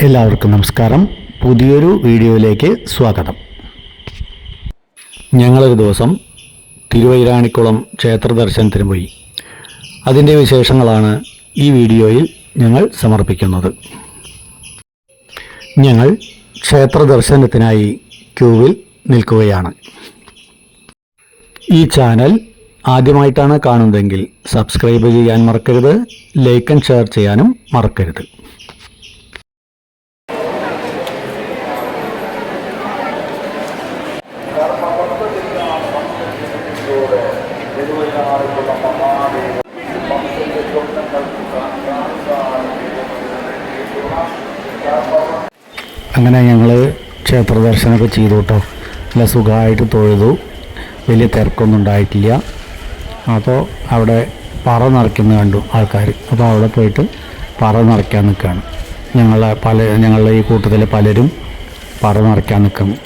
എല്ലാവർക്കും നമസ്കാരം. പുതിയൊരു വീഡിയോയിലേക്ക് സ്വാഗതം. ഞങ്ങളൊരു ദിവസം തിരുവൈരാണിക്കുളം ക്ഷേത്ര ദർശനത്തിന് പോയി. അതിന്റെ വിശേഷങ്ങളാണ് ഈ വീഡിയോയിൽ ഞങ്ങൾ സമർപ്പിക്കുന്നത്. ഞങ്ങൾ ക്ഷേത്ര ദർശനത്തിനായി ക്യൂവിൽ നിൽക്കുകയാണ്. ഈ ചാനൽ ആദ്യമായിട്ടാണ് കാണുന്നതെങ്കിൽ സബ്സ്ക്രൈബ് ചെയ്യാൻ മറക്കരുത് ലൈക്ക് ആൻഡ് ഷെയർ ചെയ്യാനും മറക്കരുത്. അങ്ങനെ ഞങ്ങൾ ക്ഷേത്ര ദർശനമൊക്കെ ചെയ്തു കേട്ടോ നല്ല സുഖമായിട്ട് തൊഴുതു. വലിയ തിരക്കൊന്നും ഉണ്ടായിട്ടില്ല. അപ്പോൾ അവിടെ പറ നിറയ്ക്കുന്നത് കണ്ടു ആൾക്കാർ അപ്പോൾ അവിടെ പോയിട്ട് പറ നിറയ്ക്കാൻ നിൽക്കുകയാണ്. ഞങ്ങളെ പല ഞങ്ങളുടെ ഈ കൂട്ടത്തിലെ പലരും പറ നിറയ്ക്കാൻ നിൽക്കുന്നു.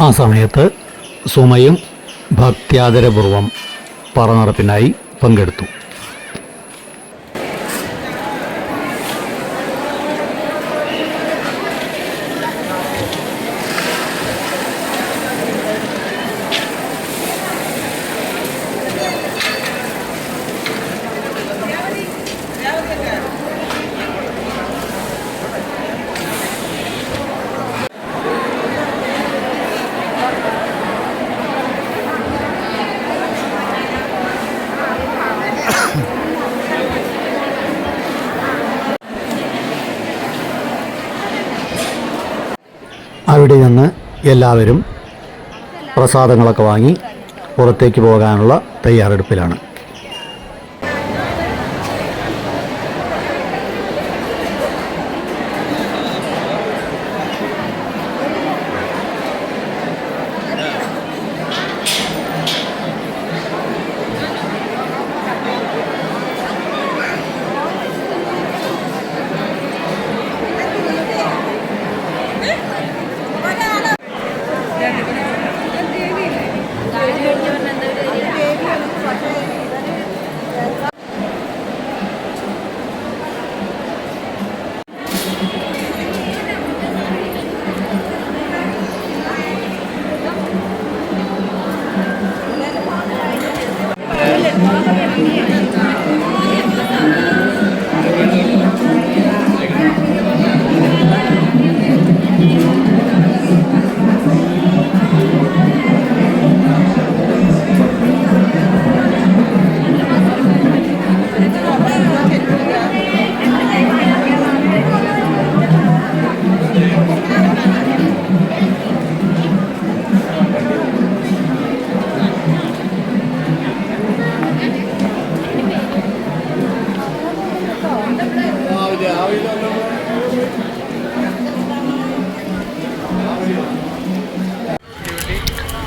ആ സമയത്ത് സുമയും ഭക്ത്യാദരപൂർവം പറനടപ്പിനായി പങ്കെടുത്തു. അവിടെ നിന്ന് എല്ലാവരും പ്രസാദങ്ങളൊക്കെ വാങ്ങി പുറത്തേക്ക് പോകാനുള്ള തയ്യാറെടുപ്പിലാണ്.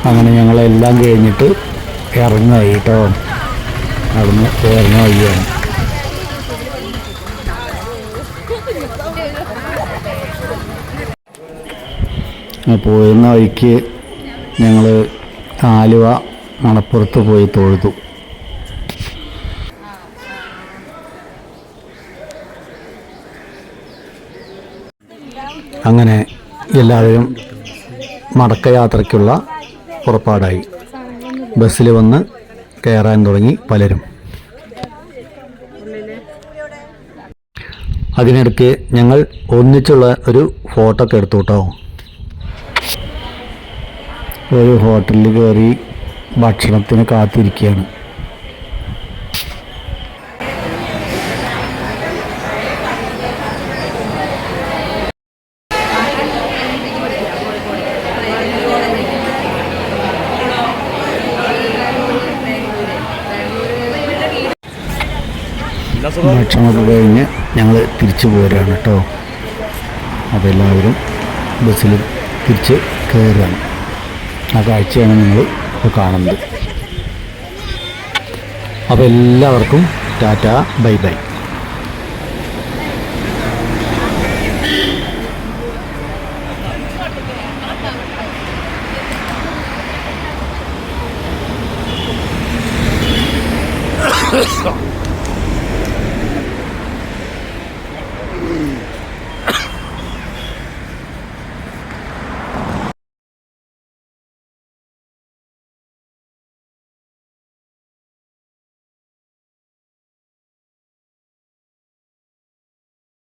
അങ്ങനെ ഞങ്ങളെല്ലാം കഴിഞ്ഞിട്ട് ഇറങ്ങുക കേട്ടോ നടന്ന് ഇറങ്ങ വഴിയാണ്. പോയിരുന്ന വഴിക്ക് ഞങ്ങൾ ആലുവ മണപ്പുറത്ത് പോയി തൊഴുതു. അങ്ങനെ എല്ലാവരും മടക്കയാത്രയ്ക്കുള്ള പുറപ്പാടായി. ബസ്സിൽ വന്ന് കയറാൻ തുടങ്ങി പലരും. അതിനിടയ്ക്ക് ഞങ്ങൾ ഒന്നിച്ചുള്ള ഒരു ഫോട്ടോ ഒക്കെ എടുത്തു കേട്ടോ. ഒരു ഹോട്ടലിൽ കയറി ഭക്ഷണത്തിന് കാത്തിരിക്കുകയാണ്. ഭക്ഷണമൊക്കെ കഴിഞ്ഞ് ഞങ്ങൾ തിരിച്ചു പോരുകയാണ് കേട്ടോ. അപ്പോൾ എല്ലാവരും ബസ്സിൽ തിരിച്ച് കയറുകയാണ് ആ കാഴ്ചയാണ് നിങ്ങൾ ഇപ്പോൾ കാണുന്നത്. അപ്പോൾ എല്ലാവർക്കും ടാറ്റ ബൈ ബൈ. Stop.